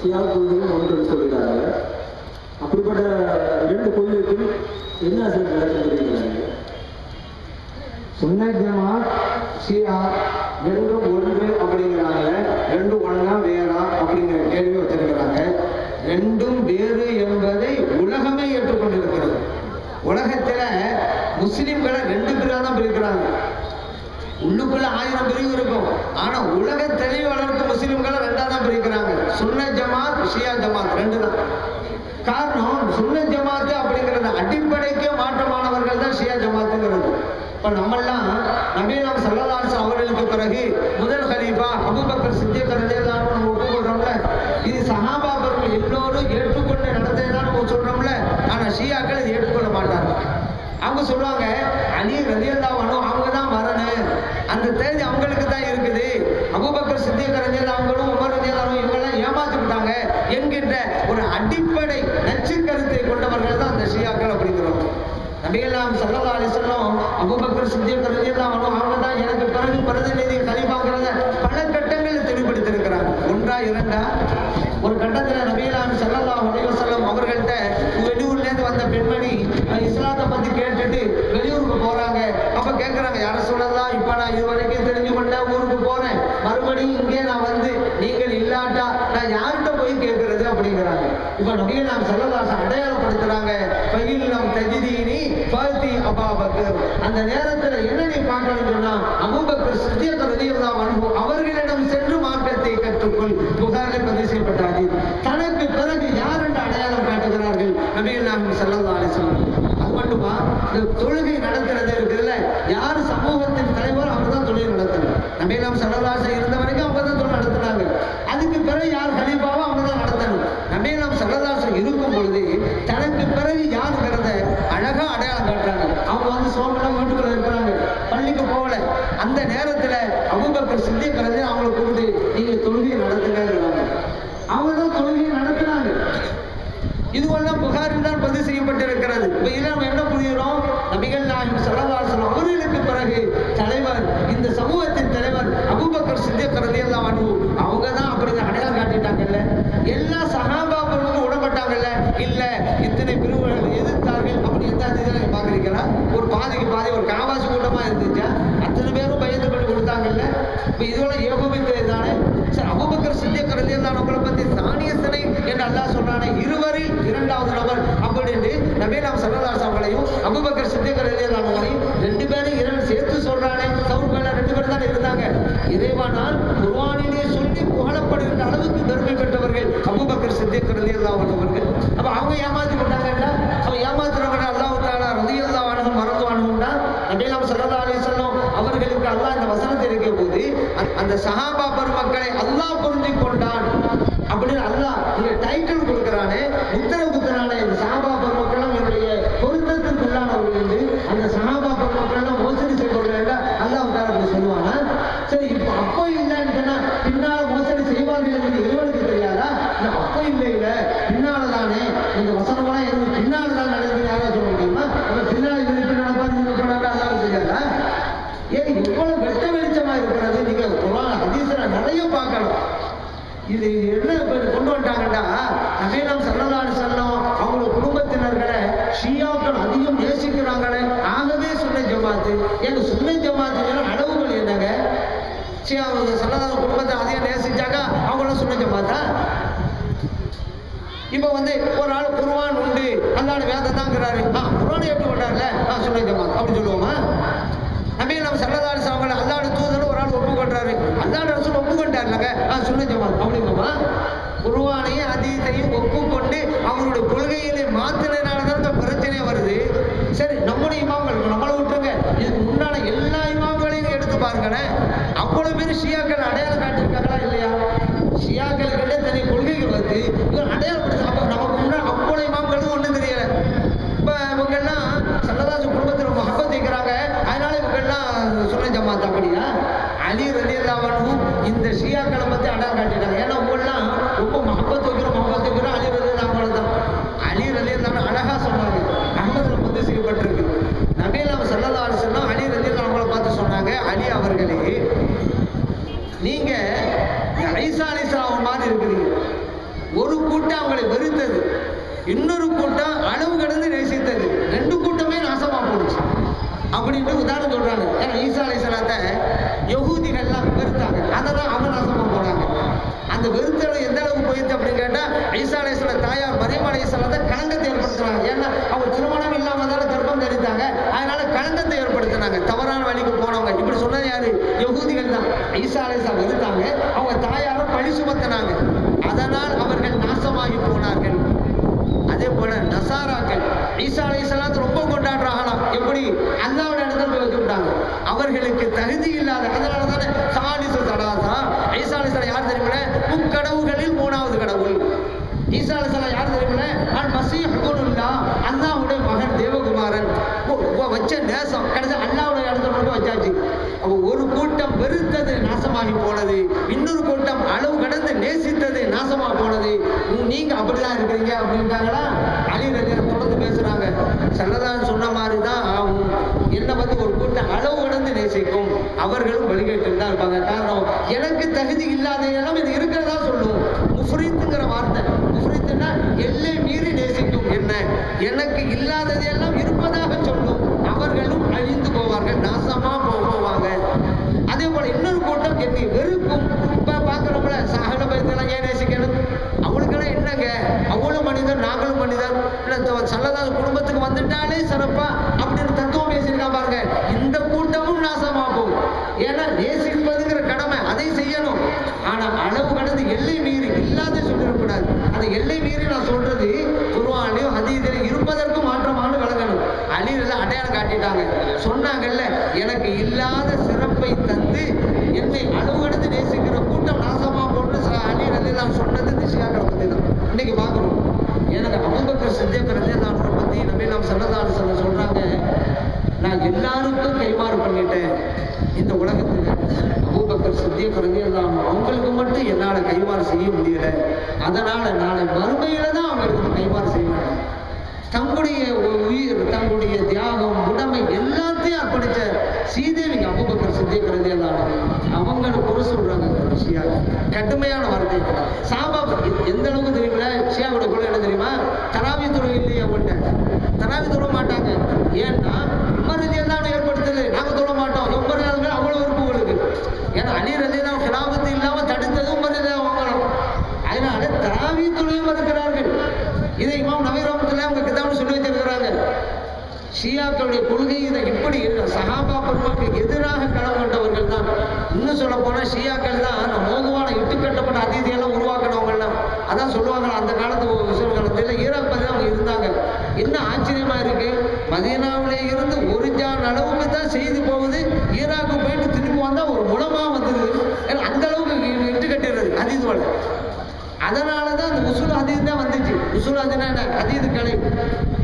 ஷியா கொள்கையும் ஒன்று சொல்லிட்டாங்க. அப்படிப்பட்ட இரண்டு கொள்கைக்கும் என்ன சார் விளக்கம் தெரியுங்க சுன்ன ஜமாத் ஷியா ரெண்டும் ஒன்று அப்படிங்கிறாங்க. ரெண்டும் ஒன்னா வேறா அப்படிங்கிற கேள்வி வச்சிருக்கிறாங்க. ரெண்டும் வேறு என்பதை உலகமே ஏற்றுக்கொண்டிருக்கிறது. உலகத்துல முஸ்லிம்களை ரெண்டு பேரா தான் பிரிக்கிறாங்க. உள்ளுக்குள்ள ஆயிரம் பிரிவு இருக்கும். ஆனா உலக தெளிவாளருக்கு முஸ்லிம்களை ரெண்டா தான் பிரிக்கிறாங்க சுன்ன ஜமாத் ஷியா ஜமாத் ரெண்டு தான் காரணம் சுன்ன ஜமாத்து அப்படிங்கிறது அடிப்படைக்கே மாற்றமானவர்கள் தான் ஷியா ஜமாத்துங்கிறது. இப்ப நம்மெல்லாம் நபீனம் சல்லல்லாஹு அவர்களுக்கு பிறகு முதல் ஹலீஃபா அபூபக்கர் சித்திக் ரலியல்லாஹு நம்ம ஒப்புக்கொள்றோம்ல. இது சஹாபாக்கள் எல்லோரும் ஏற்றுக்கொண்டு நடந்ததுதான் நம்ம சொல்றோம்ல. ஆனா ஷியாக்கள் இது ஏற்றுக்கொள்ள மாட்டாங்க. அவங்க சொல்லுவாங்க அலி ரலியல்லாஹு அன்ஹு அவங்க தான் வரணும் அந்த தேதி அவங்களுக்கு தான் இருக்குது அபூபக்கர் சித்திக் ரலியல்லாஹு நபிகள்லாம் சல்லா அலிசல்லம் அபுபக்கர் சித்திக் கருதியெல்லாம் அவங்க தான் எனக்கு பிறகு பிரதிநிதி கலிஃபாங்கிறத பல கட்டங்களில் தெளிவுபடுத்தியிருக்கிறாங்க ஒன்றா இரண்டா ஒரு கட்டத்துல நபிகளாம் சல்லல்லாஹு அலைஹி வஸல்லம் அவர்கள்ட்ட வெளியூர்ல இருந்து வந்த பெண்மணி அஹ், இஸ்லாத்தை பத்தி கேட்டுட்டு வெளியூருக்கு போறாங்க அப்ப கேக்குறாங்க யார சொல்லலாம் இப்ப நான் இது வரைக்கும் தெரிஞ்சு கொண்டேன் ஊருக்கு போறேன் மறுபடியும் இங்கே நான் வந்து நீங்கள் இல்லாட்டா நான் யார்கிட்ட போய் கேட்கறது அப்படிங்கிறாங்க இப்ப நபிகளாம் சல்லல்லாஹு அடையாளப்படுத்துறாங்க பையில் நம் தஜிதீனி பாத்தி அபாபக்கர். அந்த நேரத்துல என்ன நீ பார்க்கணும்னு சொன்னா அபூபக்கர் சித்தியத் ரதியுல்லா அன்பு அவர்களிடம் சென்று மார்க்கத்தை கற்றுக்கொள். புகாரில் பதிவு செய்யப்பட்டாது தனக்கு பிறகு யார் என்று அடையாளம் காட்டுகிறார்கள்? நபிகள் நாயகம் ஸல்லல்லாஹு அலைஹி அது மட்டுமா? இந்த தொழுகை நடக்கிறது இருக்குதுல்ல யார் சமூகத்தின் தலைவர் அவர் தான் தொழில் நடத்தணும் நபிகள் நாயகம் ஸல்லல்லாஹு இருந்த வரைக்கும் அவங்க தான் தொழில் நடத்தினாங்க. அதுக்கு பிறகு யார் கலீஃபாவோ அவங்க தான் நடத்தணும். நபிகள் நாயகம் ஸல்லல்லாஹு இருக்கும் பொழுது தனக்கு பிறகு அவங்க வந்து சோம்பலாம் வீட்டுக்குள்ள இருக்கிறாங்க. பள்ளிக்கு போகல. அந்த நேரத்துல அபூபக்கர் சித்திக்கிறது அவங்களை கூப்பிட்டு நீங்க தொழுகையை நடத்துங்கிறாங்க அவங்க தான் தொழுகையை நடத்துனாங்க. இதுவெல்லாம் புகாரில் தான் பதிவு செய்யப்பட்டிருக்கிறது. இப்ப இதில் நம்ம என்ன புரியுறோம்? நபிகள் நாயகம் ஸல்லல்லாஹு அவர்களுக்கு பிறகு தலைவர் இந்த சமூகத்தின் தலைவர் அபுபக்கர் சித்திக் ரலியல்லாஹு அன்ஹு அவங்க தான் அப்படிங்கிற அடையாளம் காட்டிட்டாங்கல்ல எல்லா சகாபாக்களுக்கும் உடன்பட்டாங்கல்ல இல்ல இத்தனை பிரிவுகள் எதிர்த்தார்கள் அப்படி எந்த அதிகாரம் பாக்குறீங்களா ஒரு பாதிக்கு பாதி ஒரு காவாசி கூட்டமா இருந்துச்சா அத்தனை பேரும் பயந்து பண்ணி கொடுத்தாங்கல்ல இப்ப இதோட ஏகோபித்தது தானே சரி அபூபக்கர் சித்திக் ரலியல்லாஹு அவங்களை பத்தி தானிய சிலை என்று அல்லாஹ் சொல்றானே இருவரில் இரண்டாவது நபர் அப்படின்னு நபீலாம் சல்லல்லாஹு அவங்களையும் அபூபக்கர் சித்திக் ரலியல்லாஹு அவங்களையும் ரெண்டு பேரும் இரண்டு சேர்த்து சொல்றானே சவுர் மேல ரெண்டு பேர் தான் இருந்தாங்க இறைவானால் குர்ஆனிலே சொல்லி புகழப்படுகின்ற அளவுக்கு பெருமை பெற்றவர்கள் அபூபக்கர் சித்திக் ரலியல்லாஹு அன்ஹு அவர்கள் அப்ப அவங்க ஏமாத்தி விட்டாங்கல்ல அவ ஏமாத்துறவங்க அல்லாஹ் தஆலா ரலியல்லாஹு அன்ஹு மறந்து அனுகுண்டா நபீலாம் ஸல்லல்லாஹு அலைஹி வஸல்லம் அவர்களுக்கு அல்லாஹ் இந்த வசனத்தை இருக்க போது அந்த- அந்த சஹாபா பெருமக்களை அல்லாஹ் பொருந்தி கொண்டான் அப்படின்னு அல்லாஹ் இந்த டைட்டில் கொடுக்கறானே உத்தரவு கொடுக்கறானே இந்த சஹாபா பெருமக்களும் என்னுடைய பொருத்தத்திற்கு உள்ளானவர்கள் என்று அந்த சஹாபா பெருமக்களும் மோசடி செய்பவர்கள் அல்லாஹ் தஆலா அப்படி சொல்லுவானா சரி இப்போ அப்போ இல்லைன்னு சொன்னா பின்னால மோசடி செய்வார்கள் என்று இறைவனுக்கு தெரியாதா இல்ல அப்போ இல்லை இல்ல பின்னால தானே இந்த வசனமெல்லாம் எனக்கு பின்னால தான் நடக்குது யாராவது சொல்ல முடியுமா அப்ப பின்னால இருந்து நடப்பாரு நீங்க சொன்னாங்க அல்லாஹ் தெரியாதா ஏன் இவ்வளவு வெட்ட வெளிச்சமா இருக்கிறது நீங்க குர்ஆன் ஹதீஸ்ல நிறைய பார்க்கலாம் இது என்ன இப்ப கொண்டு வந்துட்டாங்கடா நபீனம் ஸல்லல்லாஹு அலைஹி வஸல்லம் அவங்க குடும்பத்தினர்களை ஷியாக்கள் அதிகம் நேசிக்கிறாங்களே ஆகவே சுன்ன ஜமாத்து ஏங்க சுன்ன ஜமாத்து அளவுகள் என்னங்க ஷியா ஸல்லல்லாஹு குடும்பத்தை அதிகம் நேசிச்சாங்க அவங்களும் சுன்ன ஜமாத்தா இப்போ வந்து ஒரு ஆள் குருவான் உண்டு அல்லாஹ் வேதம் தாங்கிறாரு ஆ குர்ஆனை ஏற்றுக்கொண்டார்ல ஆ சுன்ன ஜமாத் அப்படி சொல்லுவோமா? நம்பி நம்ம சல்லதாரி அவங்கள அல்லாட தூதர் ஒரு ஆள் ஒப்புக்கொண்டாரு அல்லாட அரசு ஒப்புக்கொண்டார்லங்க ஆ சுன்ன ஜமாத் அப்படிங்கம்மா குருவானையும் அதீதையும் ஒப்புக்கொண்டு அவங்களுடைய கொள்கையிலே மாத்தினால தான் இந்த பிரச்சனை வருது. சரி நம்முடைய இமாம்கள் நம்மளை விட்டுருங்க. இதுக்கு முன்னால எல்லா இமாம்களையும் எடுத்து பாருங்களேன். அவ்வளவு பேர் ஷியாக்கள் அடையாளம் காட்டியிருக்காங்களா இல்லையா? ஷியாக்களுக்கிட்ட தனி கொள்கைகள் வந்து இவர் அடையாளப்படுத்து அப்ப நமக்கு முன்னாடி அவ்வளவு இமாம்களும் ஒண்ணும் தெரியல இப்ப இவங்க எல்லாம் சல்லதாசு குடும்பத்தில் மகப்பத் வைக்கிறாங்க அதனால இவங்க எல்லாம் சுன்ன ஜமாத் அப்படியா அலி ரலி அல்லாவனும் இந்த ஷியாக்களை பத்தி அடையாளம் காட்டிட்டாங்க ஏன்னா இவங்கெல்லாம் ரொம்ப மகப்பத் வைக்கிறோம் மகப்பத் வைக்கிறோம் அலி ரலி அல்லாமல் தான் அலி ரலி அல்லாமல் அழகா சொன்னாங்க அகமதுல பதிவு செய்யப்பட்டிருக்கு நபீலாம் சல்லல்லா அலிசல்லாம் அலி ரலி அவங்கள பார்த்து சொன்னாங்க அலி அவர்களே அவங்களை இன்னொரு கூட்டம் அளவு கடந்து நேசித்தது. ரெண்டு கூட்டமே நாசமா போடுச்சு அப்படின்ட்டு உதாரணம் சொல்றாங்க. ஏன்னா ஈசா அலைசலாத்த யகூதிகள்லாம் வெறுத்தாங்க அதை தான் அவங்க நாசமா போனாங்க அந்த வெறுத்தலை எந்த அளவுக்கு போயிடுச்சு அப்படின்னு கேட்டா ஈசா அலைசல தாயார் மரியம் அலைசலாத்த களங்கத்தை ஏற்படுத்துறாங்க ஏன்னா அவங்க திருமணம் இல்லாம தானே கர்ப்பம் தரித்தாங்க அதனால களங்கத்தை ஏற்படுத்தினாங்க தவறான வழிக்கு போனவங்க இப்படி சொன்னது யாரு யகூதிகள் தான் ஈசா அலைசா வெறுத்தாங்க அவங்க தாயாரை பழி சுமத்தினாங்க அதனால் அவர்கள் நாசமாகி போனார்கள் அதே போல நசாராக்கள் ஈசா அலைஹிஸ்ஸலாத்தை ரொம்ப கொண்டாடுறாங்களாம் எப்படி அல்லாவோட இடத்துல போய் வச்சுட்டாங்க அவர்களுக்கு தகுதி இல்லாத அதனால தானே சாலிசு சலாசா ஈசா அலைஹிஸ்ஸலாம் யார் தெரியுமில்ல முக்கடவுகளில் மூணாவது கடவுள். ஈசா அலைஹிஸ்ஸலாம் யார் தெரியுமில்ல அல் மசீஹ் குனுல்லா அல்லாஹ்வுடைய மகன் தேவகுமாரன். ஓ- ஓ, வச்ச நேசம். கடைசி அல்லாஹ்வுடைய இடத்துல கொண்டு வச்சாச்சு. அப்போ ஒரு கூட்டம் வெறுத்தது நாசமாகி போனது. இன்னொரு கூட்டம் அளவு கடந்து நேசித்தது நாசமா போனது. உம், நீங்க அப்படிதான் இருக்கிறீங்க அப்படின்ட்டாங்களா? அலி ரலியர் தொடர்ந்து பேசுறாங்க. சல்லதான் சொன்ன மாதிரி தான் ஆகும் என்ன வந்து ஒரு கூட்டம் அளவு கடந்து நேசிக்கும் அவர்களும் வழிகேட்டு தான் இருப்பாங்க. காரணம் எனக்கு தகுதி இல்லாத இடம் இது இருக்கிறதா சொல்லும். முஃப்ரித்துங்கிற வார்த்தை. முஃப்ரித்துன்னா எல்லை மீறி நேசிக்கும் என்ன? எனக்கு இல்லாதது எல்லாம் இருப்பதாக சொல்லும். அவர்களும் அழிந்து போவார்கள். நாசமா போவார்கள் போவாங்க அதே போல இன்னொரு கூட்டம் என்னை வெறுக்கும் இப்ப பாக்குறோம்ல சகல பயத்தெல்லாம் ஏன் நேசிக்கணும் அவளுக்கெல்லாம் என்னங்க அவளும் மனிதர் நாங்களும் மனிதர் இல்ல த- சல்லதாஸ் குடும்பத்துக்கு வந்துட்டாலே சிறப்பா அப்படின்னு தத்துவம் பேசியிருக்கா பாருங்க இந்த கூட்டமும் நாசமா போகும் ஏன்னா நேசிப்பதுங்கிற கடமை அதை செய்யணும் ஆனா அளவு கடந்து எல்லை மீறி இல்லாத சொல்லிடக்கூடாது அந்த எல்லை மீறி நான் சொல்றது குருவானையும் ஹதீதிலும் இருப்பதற்கு மாற்றமான விளங்கணும். அலிரல அடையாளம் காட்டிட்டாங்க. சொன்னாங்கல்ல எனக்கு இல்லாத சிறப்பை தந்து என்னை அளவுகடுத்து நேசிக்கிற கூட்டம் நாசமா போட்டு நான் சொன்னது திசையாக ஷியாக்களை பத்தி தான். இன்னைக்கு பார்க்கணும். எனக்கு அபுபக்கர் சித்தியக்கிறதே நான் பத்தி நம்ம நாம் சல்லதான சொல்ல சொல்றாங்க. நான் எல்லாருக்கும் கைமாறு பண்ணிட்டேன். இந்த உலகத்துல அபூபக்கர் சித்திய குறைஞ்சிருந்தாலும் அவங்களுக்கு மட்டும் என்னால கைமாறு செய்ய முடியல. அதனால நான் மறுமையில தான் அவங்களுக்கு நான் கைமாறு செய்ய மாட்டேன் தங்களுடைய உயிர் தங்களுடைய தியாகம் உடமை எல்லாத்தையும் அர்ப்பணிச்ச சீதேவிங்க அபுபக்கர் சித்திக்கிறது எல்லாம் அவங்கள குறை சொல்றாங்க ஷியா கடுமையான வார்த்தை சாபா எந்த அளவுக்கு தெரியுமில ஷியாவோட குழு என்ன தெரியுமா? தராவி துறை இல்லையா அவங்கள்ட்ட தராவி தொழ மாட்டாங்க. ஏன்னா உமர் ரதி எல்லாம் ஏற்படுத்துது நாங்க தொழ மாட்டோம் உமர் ரதி மேல அவ்வளவு விருப்பம் உங்களுக்கு ஏன்னா அலி ரதி தான் கிலாபத்து இல்லாம தடுத்தது உமர் ரதி அவங்களும் அதனால தராவி தொழிலும் இருக்கிறார்கள் இதை இமாம் நபி ரஹ்மத்துல்லாஹி அவங்க கிதாபில் சொல்லி வச்சிருக்கிறாங்க ஷியாக்களுடைய கொள்கை இதை இப்படி இருக்கு. சஹாபா பெருமக்களுக்கு எதிராக களம் கொண்டவர்கள் தான் இன்னும் சொல்ல போனா ஷியாக்கள் தான் அந்த மோதுவான இட்டுக்கட்டப்பட்ட அதிதியெல்லாம் உருவாக்கினவங்கலாம் அதான் சொல்லுவாங்க அந்த காலத்து விசுவல் காலத்தில் ஈராக் அவங்க இருந்தாங்க. என்ன ஆச்சரியமா இருக்கு? மதீனாவிலே இருந்து ஒரு ஜான் அளவுக்கு தான் செய்து போகுது. ஈராக்கு போயிட்டு திரும்பி வந்தால் ஒரு முழமா வந்தது ஏன்னா அந்த அளவுக்கு இட்டு கட்டிடுறது அதீதுவலை அதனால தான் அந்த உசுல் அதீது தான் வந்துச்சு. உசுல் அதினா என்ன? அதீது கலை.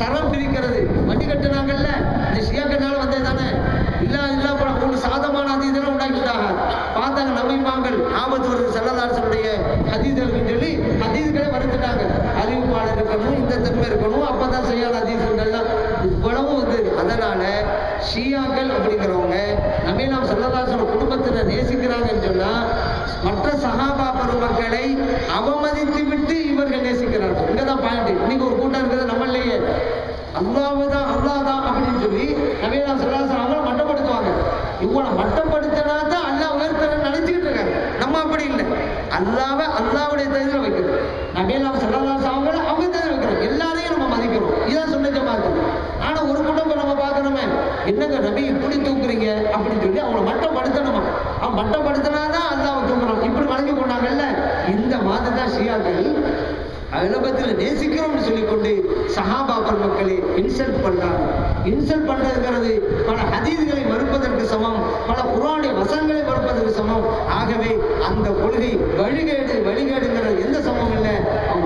தரம் பிரிக்கிறது. வண்டி கட்டினாங்கல்ல. இந்த ஷியாக்கனால வந்தது தானே இல்லா இல்லா போல உங்களுக்கு சாதமான அதீதெல்லாம் உண்டாக்கிட்டாங்க. பார்த்தாங்க நம்பிமாங்கள் ஆபத்து வருது செல்லதாசனுடைய ஹதீதர்கள் சொல்லி ஹதீதுகளே வருத்துட்டாங்க அறிவிப்பாளர் இருக்கணும் இந்த தன்மை இருக்கணும் அப்பதான் செய்யாத அதீதங்கள்லாம் இவ்வளவும் வந்து அதனால ஷியாக்கள் அப்படிங்கிறவங்க நபீலாம் செல்லதாசன குடும்பத்தினை நேசிக்கிறாங்கன்னு சொன்னா மற்ற சகாபா பெருமக்களை அவமதித்து விட்டு இவர்கள் நேசிக்கிறார்கள். இங்கதான் பாயிண்ட் இன்னைக்கு ஒரு கூட்டம் இருக்கிறது நம்மளையே அல்லாஹ் தான் அப்படின்னு சொல்லி நபீலாம் செல்லாசன் அவங்களும் மட்டப்படுத்துவாங்க. இவ்வளவு மட்டப்படுத்த தான் நினைச்சுக்கிட்டு இருக்காங்க நம்ம அப்படி இல்லை. அல்லாவ அல்லாவுடைய தகுதியில் வைக்கிறோம் நபீலாம் சொல்லலாம் அவங்கள அவங்க தகுதியில் வைக்கிறோம் எல்லாரையும் நம்ம மதிக்கிறோம். இதான் சொன்ன ஜமாத்து ஆனா ஒரு குடும்பம் நம்ம பார்க்கணுமே? என்னங்க நபி இப்படி தூக்குறீங்க? அப்படின்னு சொல்லி அவங்கள மட்டப்படுத்தணுமா? அவன் மட்டம் படுத்தினாதான் அல்லாவை தூக்குறான். இப்படி வழங்கி கொண்டாங்கல்ல? இந்த மாதிரி தான் ஷியாக்கள் அலபத்தில் நேசிக்கிறோம்னு சொல்லிக்கொண்டு சஹாபா பெருமக்களை இன்சல்ட் பண்றாங்க. இன்சல்ட் பண்றதுங்கிறது பல ஹதீதுகளை மறுப்பதற்கு சமம் பல புராணி வசங்களை மறுப்பதற்கு சமம். ஆகவே அந்த கொள்கை வழிகேடு வழிகேடுங்கிறது எந்த சமம் இல்லை.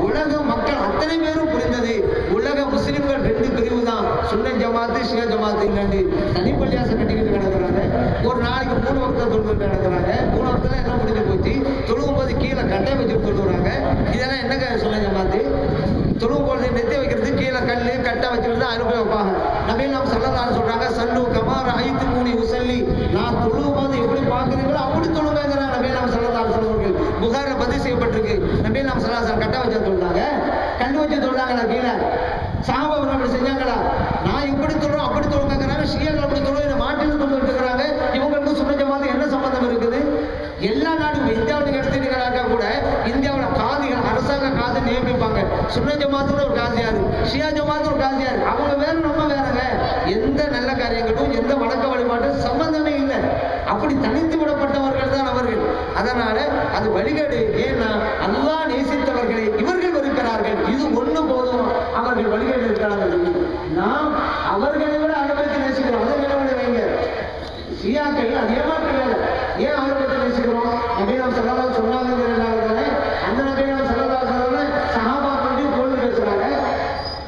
உலக மக்கள் அத்தனை பேரும் புரிந்தது. உலக முஸ்லிம்கள் ரெண்டு பிரிவு தான். சுன்ன ஜமாத்து ஷியா ஜமாத்து இல்லாண்டு. தனிப்பள்ளியாசம் கட்டிக்கிட்டு கிடக்குறாங்க ஒரு நாளைக்கு மூணு வருத்தம் தொழுதுட்டு கிடக்குறாங்க மூணு வருத்தம் எல்லாம் முடிஞ்சு போச்சு. தொழுகும் போது கீழே கட்டை வச்சு தொழுவுறாங்க இதெல்லாம் என்னங்க சொல்லுங்க ஜமாத்து பொழுது நெத்தி வைக்கிறது கீழே கல் கட்டை வைக்கிறது அனுப்பி வைப்பாங்க. நபீல் நாம் சொல்லலாம்னு சொல்றாங்க சல்லு கமார் ஐத்து மூணி உசல்லி. நான் தொழுவும் போது எப்படி பார்க்குறீங்களோ அப்படி தொழுவேங்கிறாங்க நபீல் நாம் சொல்லலாம் சொல்லுவார்கள் புகாரில் பதிவு செய்யப்பட்டிருக்கு. நபீல் நாம் சொல்லலாம் கட்டை வச்சு சொல்றாங்க வச்சு தொழுதாங்களா கீழே. சாபம் அப்படி செஞ்சாங்களா நான் இப்படி தொழுறோம் அப்படி தொழுங்கிறாங்க ஷியாக்கள் அப்படி தொழுவோம் இதை மாட்டில் தொழுவிட்டு இருக்கிறாங்க இவங்களுக்கு சுன்ன ஜமாத்து என்ன சம்பந்தம் இருக்குது எல்லா நாடும் இந்தியாவில் எடுத்துட்டீங்கன்னாக்கா கூட இந்தியாவில் காதிகள் அரசாங்க காது நியமிப்பாங்க சுன்ன ஜமாத்துன்னு ஒரு காசியாரு ஷியா ஜமாத்து ஒரு அவங்க வேற நம்ம வேறங்க எந்த நல்ல காரியங்களும் எந்த வணக்க வழிபாட்டும் சம்பந்தமே இல்லை. அப்படி தனித்து விடப்பட்டவர்கள் தான் அவர்கள். அதனால அது வழிகேடு. ஏன்னா அல்லா நேசித்தவர்களை இவர்கள் வெறுக்கிறார்கள். இது ஒண்ணு போதும். அவர்கள் வழிகேடு இருக்கிறார்கள் நாம் அவர்களை விட அளவுக்கு நேசிக்கிறோம். அதை நினைவு வைங்க. ஷியாக்கள் அது ஏமாற்றுகிறாங்க ஏன் அவர்கள் நேசிக்கிறோம் நபி நாம் சொல்லலாம் சொன்னாங்கிறதுனால அந்த நபி நாம் சொல்லலாம் சொல்ல சஹாபா பற்றி கோல் பேசுறாங்க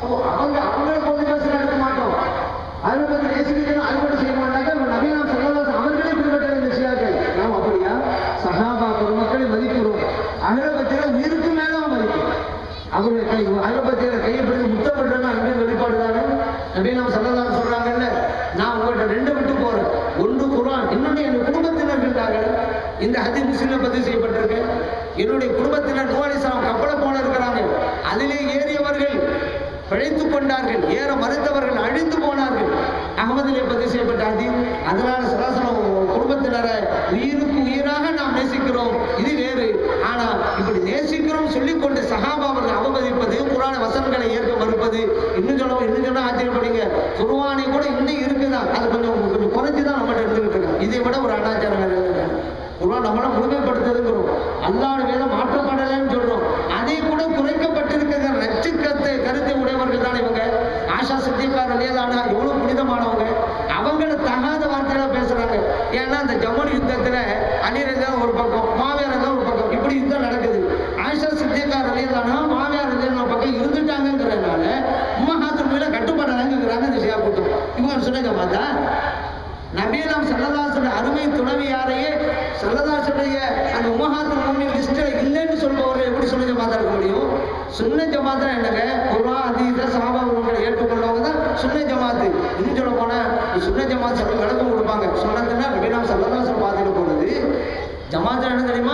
அப்போ அவங்க அவங்கள கோல் பேசுற எடுக்க மாட்டோம் ஆரோக்கியத்தை நேசிக்கணும் அறுவடை செய்ய மாட்டாங்க இப்ப நபி நாம் சொல்லலாம் அவர்களே பின்பற்ற இந்த ஷியாக்கள் நாம் அப்படியா சஹாபா பெருமக்களை மதிக்கிறோம் அகலபத்தில உயிருக்கு மேல மதிக்கிறோம் அவருடைய கை அகலபத்தில கையை பிடித்து முத்தம் பண்றேன்னா அங்கே வெளிப்பாடு தானே நபி நாம் சொல்லலாம் சொல்றாங்கல்ல நான் உங்கள்கிட்ட ரெண்டு விட்டு போறேன் ஒன்று குரான் இன்னொன்று என் குடும்பத்தினர் இருக்கிறார்கள் இந்த ஹதி முஸ்லிம் பதிவு செய்யப்பட்டிருக்கு என்னுடைய குடும்பத்தினர் நூலிசாம் கப்பலை போல இருக்கிறாங்க. அதிலே ஏறியவர்கள் பிழைத்துக் கொண்டார்கள். ஏற மறுத்தவர்கள் அழிந்து போனார்கள். அகமதிலே பதிவு செய்யப்பட்ட அதி அதனால சராசரம் குடும்பத்தினரை உயிருக்கு உயிராக நாம் நேசிக்கிறோம். இது வேறு. ஆனா இப்படி நேசிக்கிறோம் சொல்லிக்கொண்டு சகாபாவர்கள் அவமதிப்பது குரான வசனங்களை ஏற்க மறுப்பது. இன்னும் சொல்ல இன்னும் சொன்னா ஆச்சரியப்படுங்க குருவானை கூட இன்னும் சல்லதாசுடைய அருமை துணவியாரையே சல்லதாசுடைய அந்த உமஹாத்து மூமி லிஸ்டில் இல்லைன்னு சொல்பவர்கள் எப்படி சுன்ன ஜமாத்தா இருக்க முடியும்? சுன்ன ஜமாத்தா என்னங்க? குர்ஆன் அதீத சாபா உங்களை ஏற்றுக்கொண்டவங்க தான் சுன்ன ஜமாத்து. இன்னும் சொல்ல போனா சுன்ன ஜமாத் சொல்ல விளக்கம் கொடுப்பாங்க. சொன்னதுன்னா நபீலாம் சரதாசன் பார்த்துட்டு போனது. ஜமாத்தா என்ன தெரியுமா?